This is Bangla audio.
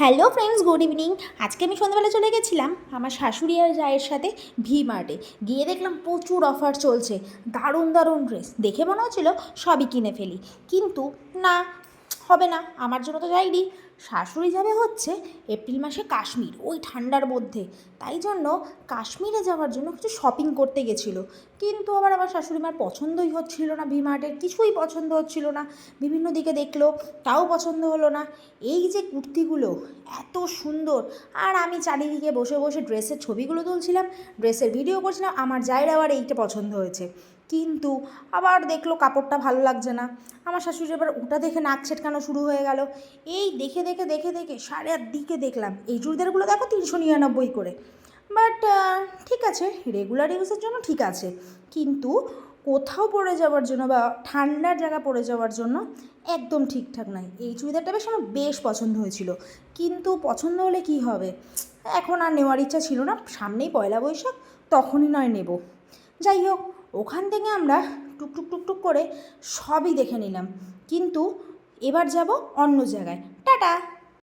হ্যালো ফ্রেন্ডস গুড ইভিনিং আজকে আমি সন্ধ্যাবেলা চলে গেছিলাম আমার শাশুড়ি আর জায়ের সাথে ভি মার্টে গিয়ে দেখলাম প্রচুর অফার চলছে। দারুণ দারুণ ড্রেস দেখে মনে হচ্ছিল সবই কিনে ফেলি। কিন্তু না হবে না। আমার জন্য তো যাইনি শাশুড়ি যাবে হচ্ছে এপ্রিল মাসে কাশ্মীর, ওই ঠান্ডার মধ্যে। তাই জন্য কাশ্মীরে যাওয়ার জন্য কিছু শপিং করতে গেছিল। কিন্তু আবার আমার শাশুড়ি মার পছন্দই হচ্ছিল না, ভি মার্টের কিছুই পছন্দ হচ্ছিল না। বিভিন্ন দিকে দেখল, তাও পছন্দ হলো না। এই যে কুর্তিগুলো, এত সুন্দর। আর আমি চারিদিকে বসে বসে ড্রেসের ছবিগুলো তুলছিলাম ড্রেসের ভিডিও করছিলাম, আমার জায়ের আবার এইটা পছন্দ হয়েছে। কিন্তু আবার দেখল কাপড়টা ভালো লাগছে না। আমার শাশুড়ি এবার ওটা দেখে নাক ছেটকানো শুরু হয়ে গেল। এই দেখে দেখে দেখে দেখে সাড়ে আট দিকে দেখলাম, এই চুড়িদারগুলো দেখো তিনশো নিরানব্বই করে। বাট ঠিক আছে রেগুলার ইউজের জন্য ঠিক আছে। কিন্তু কোথাও পড়ে যাওয়ার জন্য বা ঠান্ডার জায়গা পড়ে যাওয়ার জন্য একদম ঠিকঠাক নয় এই চুড়িদারটা বেশ আমার বেশ পছন্দ হয়েছিল। কিন্তু পছন্দ হলে কি হবে? এখন আর নেওয়ার ইচ্ছা ছিল না। সামনেই পয়লা বৈশাখ, তখনই নয় নেব। যাই হোক ওখান থেকে আমরা টুকটুক টুকটুক করে সবই দেখে নিলাম। কিন্তু এবার যাব অন্য জায়গায়। টাটা!